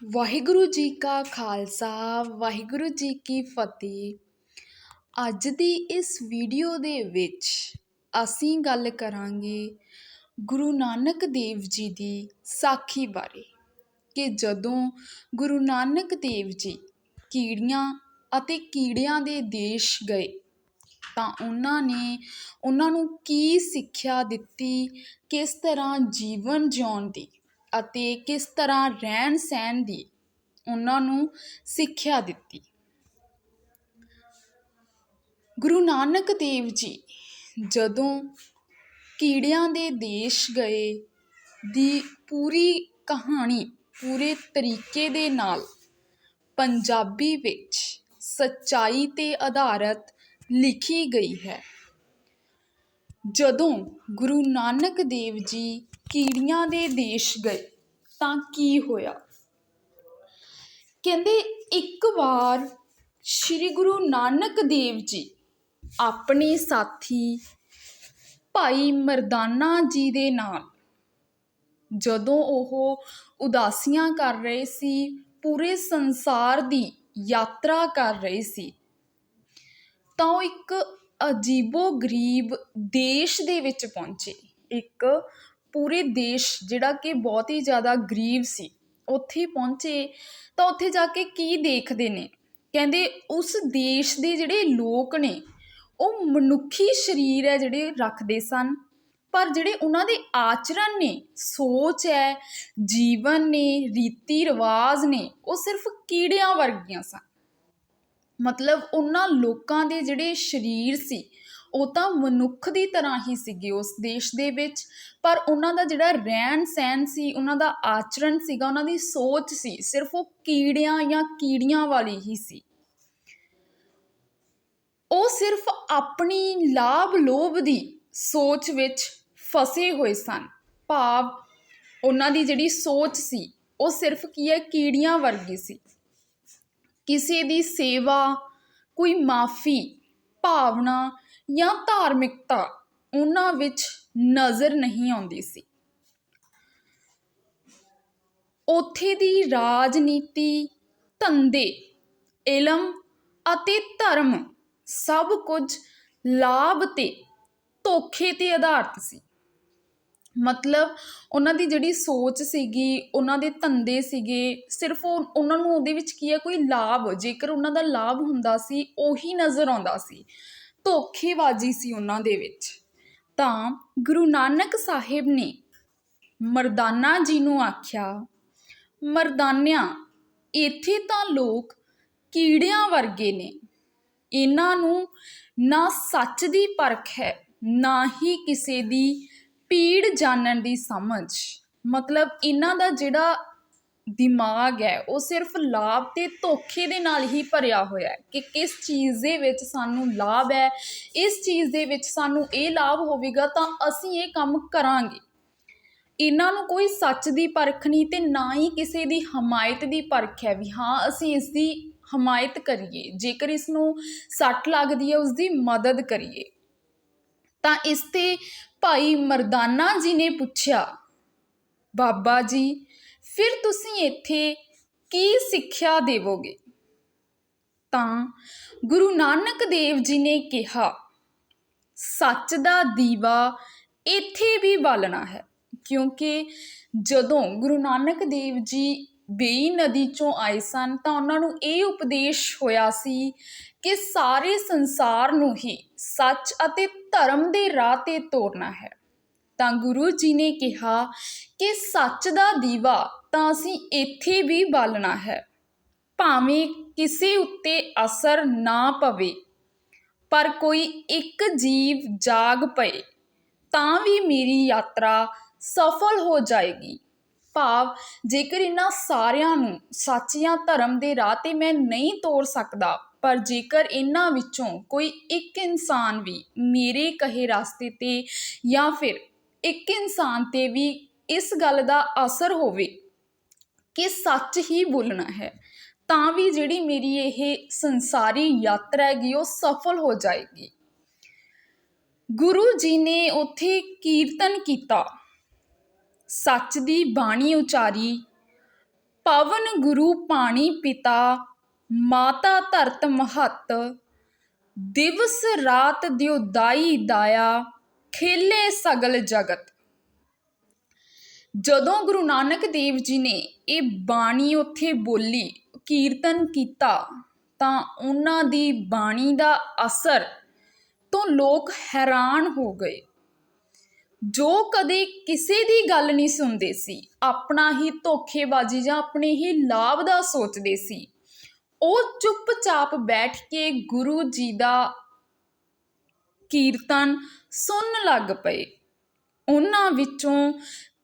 ਵਾਹਿਗੁਰੂ ਜੀ ਕਾ ਖਾਲਸਾ, ਵਾਹਿਗੁਰੂ ਜੀ ਕੀ ਫਤਿਹ। ਅੱਜ ਦੀ ਇਸ ਵੀਡੀਓ ਦੇ ਵਿੱਚ ਅਸੀਂ ਗੱਲ ਕਰਾਂਗੇ ਗੁਰੂ ਨਾਨਕ ਦੇਵ ਜੀ ਦੀ ਸਾਖੀ ਬਾਰੇ ਕਿ ਜਦੋਂ ਗੁਰੂ ਨਾਨਕ ਦੇਵ ਜੀ ਕੀੜੀਆਂ ਅਤੇ ਕੀੜਿਆਂ ਦੇ ਦੇਸ਼ ਗਏ, ਤਾਂ ਉਹਨਾਂ ਨੇ ਉਹਨਾਂ ਨੂੰ ਕੀ ਸਿੱਖਿਆ ਦਿੱਤੀ, ਕਿਸ ਤਰ੍ਹਾਂ ਜੀਵਨ ਜਿਉਣ ਦੀ। ਅਤੇ ਕਿਸ ਤਰ੍ਹਾਂ ਰਹਿਣ ਸਹਿਣ ਦੀ ਉਹਨਾਂ ਨੂੰ ਸਿੱਖਿਆ ਦਿੱਤੀ। ਗੁਰੂ ਨਾਨਕ ਦੇਵ ਜੀ ਜਦੋਂ ਕੀੜਿਆਂ ਦੇ ਦੇਸ਼ ਗਏ ਦੀ ਪੂਰੀ ਕਹਾਣੀ ਪੂਰੇ ਤਰੀਕੇ ਦੇ ਨਾਲ ਪੰਜਾਬੀ ਵਿੱਚ ਸੱਚਾਈ ਤੇ ਆਧਾਰਿਤ ਲਿਖੀ ਗਈ ਹੈ। ਜਦੋਂ ਗੁਰੂ ਨਾਨਕ ਦੇਵ ਜੀ ਕੀੜੀਆਂ ਦੇ ਦੇਸ਼ ਗਏ ਤਾਂ ਕੀ ਹੋਇਆ? ਕਹਿੰਦੇ ਇੱਕ ਵਾਰ ਸ੍ਰੀ ਗੁਰੂ ਨਾਨਕ ਦੇਵ ਜੀ ਆਪਣੇ ਸਾਥੀ ਭਾਈ ਮਰਦਾਨਾ ਜੀ ਦੇ ਨਾਲ ਜਦੋਂ ਉਹ ਉਦਾਸੀਆਂ ਕਰ ਰਹੇ ਸੀ, ਪੂਰੇ ਸੰਸਾਰ ਦੀ ਯਾਤਰਾ ਕਰ ਰਹੇ ਸੀ, ਤਾਂ ਉਹ ਇੱਕ ਅਜੀਬੋ ਗਰੀਬ ਦੇਸ਼ ਦੇ ਵਿੱਚ ਪਹੁੰਚੇ। ਇੱਕ ਪੂਰੇ ਦੇਸ਼ ਜਿਹੜਾ ਕਿ ਬਹੁਤ ਹੀ ਜ਼ਿਆਦਾ ਗਰੀਬ ਸੀ, ਉੱਥੇ ਪਹੁੰਚੇ ਤਾਂ ਉੱਥੇ ਜਾ ਕੇ ਕੀ ਦੇਖਦੇ ਨੇ? ਕਹਿੰਦੇ ਉਸ ਦੇਸ਼ ਦੇ ਜਿਹੜੇ ਲੋਕ ਨੇ, ਉਹ ਮਨੁੱਖੀ ਸਰੀਰ ਹੈ ਜਿਹੜੇ ਰੱਖਦੇ ਸਨ, ਪਰ ਜਿਹੜੇ ਉਹਨਾਂ ਦੇ ਆਚਰਣ ਨੇ, ਸੋਚ ਹੈ, ਜੀਵਨ ਨੇ ਰੀਤੀ ਰਿਵਾਜ ਨੇ, ਉਹ ਸਿਰਫ ਕੀੜਿਆਂ ਵਰਗੀਆਂ ਸਨ। ਮਤਲਬ ਉਹਨਾਂ ਲੋਕਾਂ ਦੇ ਜਿਹੜੇ ਸਰੀਰ ਸੀ, ਉਹ ਤਾਂ ਮਨੁੱਖ ਦੀ ਤਰ੍ਹਾਂ ਹੀ ਸੀਗੇ ਉਸ ਦੇਸ਼ ਦੇ ਵਿੱਚ। ਪਰ ਉਹਨਾਂ ਦਾ ਜਿਹੜਾ ਰਹਿਣ ਸਹਿਣ ਸੀ, ਉਹਨਾਂ ਦਾ ਆਚਰਣ ਸੀਗਾ, ਉਹਨਾਂ ਦੀ ਸੋਚ ਸੀ, ਸਿਰਫ ਉਹ ਕੀੜਿਆਂ ਜਾਂ ਕੀੜੀਆਂ ਵਾਲੀ ਹੀ ਸੀ। ਉਹ ਸਿਰਫ ਆਪਣੀ ਲਾਭ ਲੋਭ ਦੀ ਸੋਚ ਵਿੱਚ ਫਸੇ ਹੋਏ ਸਨ। ਭਾਵ ਉਹਨਾਂ ਦੀ ਜਿਹੜੀ ਸੋਚ ਸੀ, ਉਹ ਸਿਰਫ ਕੀ ਹੈ? ਕੀੜੀਆਂ ਵਰਗੀ ਸੀ। ਕਿਸੇ ਦੀ ਸੇਵਾ, ਕੋਈ ਮਾਫੀ, ਭਾਵਨਾ ਜਾਂ ਧਾਰਮਿਕਤਾ ਉਹਨਾਂ ਵਿੱਚ ਨਜ਼ਰ ਨਹੀਂ ਆਉਂਦੀ ਸੀ। ਉੱਥੇ ਦੀ ਰਾਜਨੀਤੀ, ਧੰਦੇ, ਇਲਮ ਅਤੇ ਧਰਮ ਸਭ ਕੁਝ ਲਾਭ ਤੇ ਧੋਖੇ ਤੇ ਆਧਾਰਿਤ ਸੀ। ਮਤਲਬ ਉਹਨਾਂ ਦੀ ਜਿਹੜੀ ਸੋਚ ਸੀਗੀ, ਉਹਨਾਂ ਦੇ ਧੰਦੇ ਸੀਗੇ, ਸਿਰਫ ਉਹ, ਉਹਨਾਂ ਨੂੰ ਉਹਦੇ ਵਿੱਚ ਕੀ ਹੈ ਕੋਈ ਲਾਭ, ਜੇਕਰ ਉਹਨਾਂ ਦਾ ਲਾਭ ਹੁੰਦਾ ਸੀ, ਉਹੀ ਨਜ਼ਰ ਆਉਂਦਾ ਸੀ। ਧੋਖੇਬਾਜ਼ੀ ਸੀ ਉਹਨਾਂ ਦੇ ਵਿੱਚ। ਤਾਂ ਗੁਰੂ ਨਾਨਕ ਸਾਹਿਬ ਨੇ ਮਰਦਾਨਾ ਜੀ ਨੂੰ ਆਖਿਆ, ਮਰਦਾਨਿਆਂ, ਇੱਥੇ ਤਾਂ ਲੋਕ ਕੀੜਿਆਂ ਵਰਗੇ ਨੇ। ਇਹਨਾਂ ਨੂੰ ਨਾ ਸੱਚ ਦੀ ਪਰਖ ਹੈ, ਨਾ ਹੀ ਕਿਸੇ ਦੀ ਪੀੜ ਜਾਣਨ ਦੀ ਸਮਝ। ਮਤਲਬ ਇਹਨਾਂ ਦਾ ਜਿਹੜਾ ਦਿਮਾਗ ਹੈ, ਉਹ ਸਿਰਫ ਲਾਭ ਤੇ ਧੋਖੇ ਦੇ ਨਾਲ ਹੀ ਭਰਿਆ ਹੋਇਆ ਹੈ ਕਿ ਕਿਸ ਚੀਜ਼ ਦੇ ਵਿੱਚ ਸਾਨੂੰ ਲਾਭ ਹੈ, ਇਸ ਚੀਜ਼ ਦੇ ਵਿੱਚ ਸਾਨੂੰ ਇਹ ਲਾਭ ਹੋਵੇਗਾ ਤਾਂ ਅਸੀਂ ਇਹ ਕੰਮ ਕਰਾਂਗੇ। ਇਹਨਾਂ ਨੂੰ ਕੋਈ ਸੱਚ ਦੀ ਪਰਖ ਨਹੀਂ ਤੇ ਨਾ ਹੀ ਕਿਸੇ ਦੀ ਹਮਾਇਤ ਦੀ ਪਰਖ ਹੈ ਵੀ ਹਾਂ, ਅਸੀਂ ਇਸ ਦੀ ਹਮਾਇਤ ਕਰੀਏ, ਜੇਕਰ ਇਸ ਨੂੰ ਸੱਟ ਲੱਗਦੀ ਹੈ, ਉਸ ਦੀ ਮਦਦ ਕਰੀਏ। ਤਾਂ ਇਸ ਤੇ ਭਾਈ ਮਰਦਾਨਾ ਜੀ ਨੇ ਪੁੱਛਿਆ, ਬਾਬਾ ਜੀ, ਫਿਰ ਤੁਸੀਂ ਇੱਥੇ ਕੀ ਸਿੱਖਿਆ ਦੇਵੋਗੇ? ਤਾਂ ਗੁਰੂ ਨਾਨਕ ਦੇਵ ਜੀ ਨੇ ਕਿਹਾ, ਸੱਚ ਦਾ ਦੀਵਾ ਇੱਥੇ ਵੀ ਬਾਲਣਾ ਹੈ, ਕਿਉਂਕਿ ਜਦੋਂ ਗੁਰੂ ਨਾਨਕ ਦੇਵ ਜੀ ਬੇਈ ਨਦੀ ਚੋਂ ਆਏ ਸਨ ਤਾਂ ਉਹਨਾਂ ਨੂੰ ਇਹ ਉਪਦੇਸ਼ ਹੋਇਆ ਸੀ ਕਿ ਸਾਰੇ ਸੰਸਾਰ ਨੂੰ ਹੀ ਸੱਚ ਅਤੇ ਧਰਮ ਦੇ ਰਾਹ ਤੇ ਤੋਰਨਾ ਹੈ। ਤਾਂ ਗੁਰੂ ਜੀ ਨੇ ਕਿਹਾ ਕਿ ਸੱਚ ਦਾ ਦੀਵਾ ਤਾਂ ਅਸੀਂ ਇੱਥੇ ਵੀ ਬਾਲਣਾ ਹੈ। ਭਾਵੇਂ ਕਿਸੇ ਉੱਤੇ ਅਸਰ ਨਾ ਪਵੇ, ਪਰ ਕੋਈ ਇੱਕ ਜੀਵ ਜਾਗ ਪਏ, ਤਾਂ ਵੀ ਮੇਰੀ ਯਾਤਰਾ ਸਫਲ ਹੋ ਜਾਏਗੀ। ਭਾਵ, ਜੇਕਰ ਇਹਨਾਂ ਸਾਰਿਆਂ ਨੂੰ ਸੱਚ ਜਾਂ ਧਰਮ ਦੇ ਰਾਹ ਤੇ ਮੈਂ ਨਹੀਂ ਤੋਰ ਸਕਦਾ, ਪਰ ਜੇਕਰ ਇਹਨਾਂ ਵਿੱਚੋਂ ਕੋਈ ਇੱਕ ਇਨਸਾਨ ਵੀ ਮੇਰੇ ਕਹੇ ਰਸਤੇ ਤੇ ਜਾਂ ਫਿਰ ਇੱਕ ਇਨਸਾਨ ਤੇ ਵੀ ਇਸ ਗੱਲ ਦਾ ਅਸਰ ਹੋਵੇ ਕਿ ਸੱਚ ਹੀ ਬੋਲਣਾ ਹੈ, ਤਾਂ ਵੀ ਜਿਹੜੀ ਮੇਰੀ ਇਹ ਸੰਸਾਰੀ ਯਾਤਰਾ ਹੈਗੀ ਉਹ ਸਫਲ ਹੋ ਜਾਏਗੀ। ਗੁਰੂ ਜੀ ਨੇ ਉੱਥੇ ਕੀਰਤਨ ਕੀਤਾ। ਸੱਚ ਦੀ ਬਾਣੀ ਉਚਾਰੀ, ਪਵਨ ਗੁਰੂ ਪਾਣੀ ਪਿਤਾ, ਮਾਤਾ ਧਰਤ ਮਹੱਤ, ਦਿਵਸ ਰਾਤ ਦਿਉ ਦਾਈ ਦਾਇਆ, ਖੇਲੇ ਸਗਲ ਜਗਤ। ਜਦੋਂ ਗੁਰੂ ਨਾਨਕ ਦੇਵ ਜੀ ਨੇ ਇਹ ਬਾਣੀ ਉੱਥੇ ਬੋਲੀ, ਕੀਰਤਨ ਕੀਤਾ, ਤਾਂ ਉਹਨਾਂ ਦੀ ਬਾਣੀ ਦਾ ਅਸਰ ਤੋਂ ਲੋਕ ਹੈਰਾਨ ਹੋ ਗਏ। ਜੋ ਕਦੇ ਕਿਸੇ ਦੀ ਗੱਲ ਨਹੀਂ ਸੁਣਦੇ ਸੀ, ਆਪਣਾ ਹੀ ਧੋਖੇਬਾਜ਼ੀ ਜਾਂ ਆਪਣੇ ਹੀ ਲਾਭ ਦਾ ਸੋਚਦੇ ਸੀ। ਉਹ ਚੁੱਪਚਾਪ ਬੈਠ ਕੇ ਗੁਰੂ ਜੀ ਦਾ ਕੀਰਤਨ ਸੁਣਨ ਲੱਗ ਪਏ। ਉਹਨਾਂ ਵਿੱਚੋਂ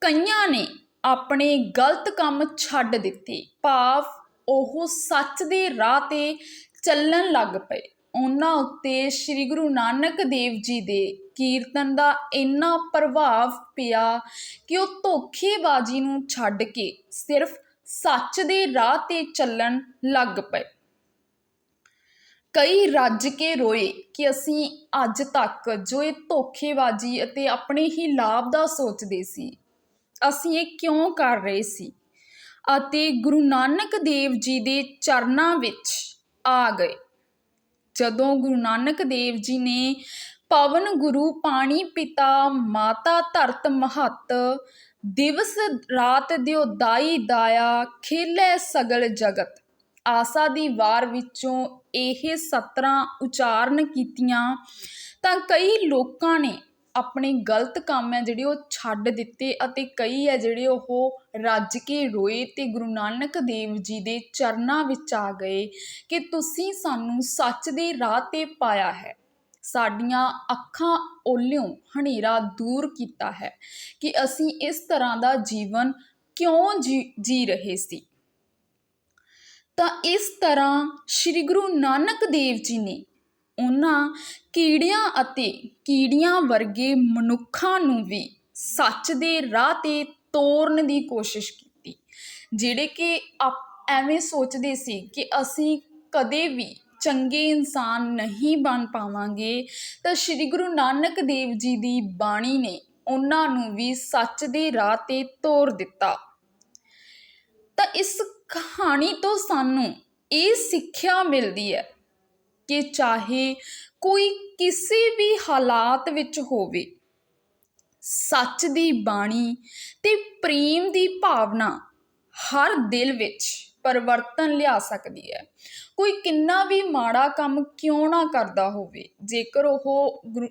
ਕਈਆਂ ਨੇ ਆਪਣੇ ਗਲਤ ਕੰਮ ਛੱਡ ਦਿੱਤੇ। ਭਾਵ ਉਹ ਸੱਚ ਦੇ ਰਾਹ ਤੇ ਚੱਲਣ ਲੱਗ ਪਏ। ਉਹਨਾਂ ਉੱਤੇ ਸ੍ਰੀ ਗੁਰੂ ਨਾਨਕ ਦੇਵ ਜੀ ਦੇ ਕੀਰਤਨ ਦਾ ਇੰਨਾ ਪ੍ਰਭਾਵ ਪਿਆ ਕਿ ਉਹ ਧੋਖੇਬਾਜ਼ੀ ਨੂੰ ਛੱਡ ਕੇ ਸਿਰਫ ਸੱਚ ਦੇ ਰਾਹ ਤੇ ਚੱਲਣ ਲੱਗ ਪਏ। ਕਈ ਰੱਜ ਕੇ ਰੋਏ ਕਿ ਅਸੀਂ ਅੱਜ ਤੱਕ ਜੋ ਇਹ ਧੋਖੇਬਾਜ਼ੀ ਅਤੇ ਆਪਣੇ ਹੀ ਲਾਭ ਦਾ ਸੋਚਦੇ ਸੀ, ਅਸੀਂ ਇਹ ਕਿਉਂ ਕਰ ਰਹੇ ਸੀ? ਅਤੇ ਗੁਰੂ ਨਾਨਕ ਦੇਵ ਜੀ ਦੇ ਚਰਨਾਂ ਵਿੱਚ ਆ ਗਏ। ਜਦੋਂ ਗੁਰੂ ਨਾਨਕ ਦੇਵ ਜੀ ਨੇ ਪਵਨ ਗੁਰੂ ਪਾਣੀ ਪਿਤਾ, ਮਾਤਾ ਧਰਤ ਮਹੱਤ। ਦਿਵਸ ਰਾਤ ਦਿਓ ਦਾਈ ਦਾਇਆ, ਖੇਲੇ ਸਗਲ ਜਗਤ। ਆਸਾ ਦੀ ਵਾਰ ਵਿੱਚੋਂ ਇਹ ਸਤਰਾਂ ਉਚਾਰਨ ਕੀਤੀਆਂ, ਤਾਂ ਕਈ ਲੋਕਾਂ ਨੇ ਆਪਣੇ ਗਲਤ ਕੰਮ ਹੈ ਜਿਹੜੇ ਉਹ ਛੱਡ ਦਿੱਤੇ ਅਤੇ ਕਈ ਹੈ ਜਿਹੜੇ ਉਹ ਰੱਜ ਕੇ ਰੋਏ ਤੇ ਗੁਰੂ ਨਾਨਕ ਦੇਵ ਜੀ ਦੇ ਚਰਨਾਂ ਵਿੱਚ ਆ ਗਏ ਕਿ ਤੁਸੀਂ ਸਾਨੂੰ ਸੱਚ ਦੇ ਰਾਹ ਤੇ ਪਾਇਆ ਹੈ। ਸਾਡੀਆਂ ਅੱਖਾਂ ਓਲਿਓਂ ਹਨੇਰਾ ਦੂਰ ਕੀਤਾ ਹੈ ਕਿ ਅਸੀਂ ਇਸ ਤਰ੍ਹਾਂ ਦਾ ਜੀਵਨ ਕਿਉਂ ਜੀ ਜੀ ਰਹੇ ਸੀ। ਤਾਂ ਇਸ ਤਰ੍ਹਾਂ ਸ੍ਰੀ ਗੁਰੂ ਨਾਨਕ ਦੇਵ ਜੀ ਨੇ ਉਹਨਾਂ ਕੀੜਿਆਂ ਅਤੇ ਕੀੜੀਆਂ ਵਰਗੇ ਮਨੁੱਖਾਂ ਨੂੰ ਵੀ ਸੱਚ ਦੇ ਰਾਹ ਤੇ ਤੋਰਨ ਦੀ ਕੋਸ਼ਿਸ਼ ਕੀਤੀ, ਜਿਹੜੇ ਕਿ ਆਪ- ਐਵੇਂ ਸੋਚਦੇ ਸੀ ਕਿ ਅਸੀਂ ਕਦੇ ਵੀ ਚੰਗੇ ਇਨਸਾਨ ਨਹੀਂ ਬਣ ਪਾਵਾਂਗੇ, ਤਾਂ ਸ੍ਰੀ ਗੁਰੂ ਨਾਨਕ ਦੇਵ ਜੀ ਦੀ ਬਾਣੀ ਨੇ ਉਹਨਾਂ ਨੂੰ ਵੀ ਸੱਚ ਦੇ ਰਾਹ ਤੇ ਤੋਰ ਦਿੱਤਾ। ਤਾਂ ਇਸ ਕਹਾਣੀ ਤੋਂ ਸਾਨੂੰ ਇਹ ਸਿੱਖਿਆ ਮਿਲਦੀ ਹੈ ਕਿ ਚਾਹੇ ਕੋਈ ਕਿਸੇ ਵੀ ਹਾਲਾਤ ਵਿੱਚ ਹੋਵੇ, ਸੱਚ ਦੀ ਬਾਣੀ ਤੇ ਪ੍ਰੇਮ ਦੀ ਭਾਵਨਾ ਹਰ ਦਿਲ ਵਿੱਚ ਪਰਿਵਰਤਨ ਲਿਆ ਸਕਦੀ ਹੈ। ਕੋਈ ਕਿੰਨਾ ਵੀ ਮਾੜਾ ਕੰਮ ਕਿਉਂ ਨਾ ਕਰਦਾ ਹੋਵੇ, ਜੇਕਰ ਉਹ ਗੁਰੂ,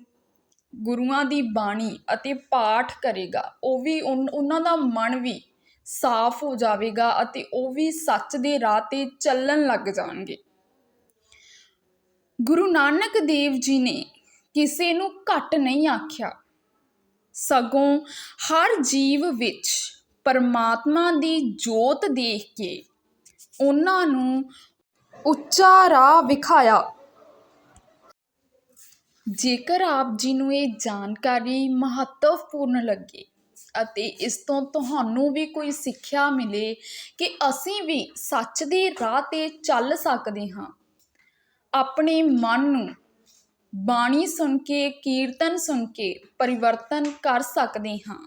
ਗੁਰੂਆਂ ਦੀ ਬਾਣੀ ਅਤੇ ਪਾਠ ਕਰੇਗਾ, ਉਹ ਵੀ ਉਹਨਾਂ ਦਾ ਮਨ ਵੀ ਸਾਫ਼ ਹੋ ਜਾਵੇਗਾ ਅਤੇ ਉਹ ਵੀ ਸੱਚ ਦੇ ਰਾਹ ਤੇ ਚੱਲਣ ਲੱਗ ਜਾਣਗੇ। ਗੁਰੂ ਨਾਨਕ ਦੇਵ ਜੀ ਨੇ ਕਿਸੇ ਨੂੰ ਘੱਟ ਨਹੀਂ ਆਖਿਆ। ਸਗੋਂ ਹਰ ਜੀਵ ਵਿੱਚ ਪਰਮਾਤਮਾ ਦੀ ਜੋਤ ਦੇਖ ਕੇ ਉਹਨਾਂ ਨੂੰ ਉੱਚਾ ਰਾਹ ਵਿਖਾਇਆ। ਜੇਕਰ ਆਪ ਜੀ ਨੂੰ ਇਹ ਜਾਣਕਾਰੀ ਮਹੱਤਵਪੂਰਨ ਲੱਗੇ ਅਤੇ ਇਸ ਤੋਂ ਤੁਹਾਨੂੰ ਵੀ ਕੋਈ ਸਿੱਖਿਆ ਮਿਲੇ ਕਿ ਅਸੀਂ ਵੀ ਸੱਚ ਦੇ ਰਾਹ ਤੇ ਚੱਲ ਸਕਦੇ ਹਾਂ, ਆਪਣੇ ਮਨ ਨੂੰ ਬਾਣੀ ਸੁਣ ਕੇ, ਕੀਰਤਨ ਸੁਣ ਕੇ ਪਰਿਵਰਤਨ ਕਰ ਸਕਦੇ ਹਾਂ।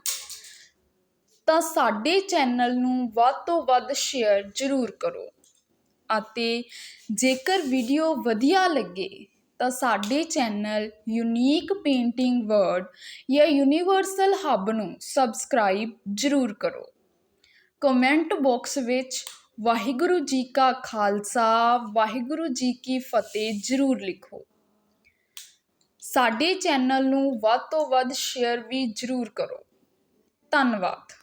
ਤਾਂ ਸਾਡੇ ਚੈਨਲ ਨੂੰ ਵੱਧ ਤੋਂ ਵੱਧ ਸ਼ੇਅਰ ਜ਼ਰੂਰ ਕਰੋ। ਅਤੇ ਜੇਕਰ ਵੀਡੀਓ ਵਧੀਆ ਲੱਗੇ, ਤਾਂ ਸਾਡੇ ਚੈਨਲ ਯੂਨੀਕ ਪੇਂਟਿੰਗ ਵਰਡ ਜਾਂ ਯੂਨੀਵਰਸਲ ਹੱਬ ਨੂੰ ਸਬਸਕ੍ਰਾਈਬ ਜ਼ਰੂਰ ਕਰੋ। ਕਮੈਂਟ ਬਾਕਸ ਵਿੱਚ ਵਾਹਿਗੁਰੂ ਜੀ ਕਾ ਖਾਲਸਾ, ਵਾਹਿਗੁਰੂ ਜੀ ਕੀ ਫਤਿਹ ਜ਼ਰੂਰ ਲਿਖੋ। ਸਾਡੇ ਚੈਨਲ ਨੂੰ ਵੱਧ ਤੋਂ ਵੱਧ ਸ਼ੇਅਰ ਵੀ ਜ਼ਰੂਰ ਕਰੋ। ਧੰਨਵਾਦ।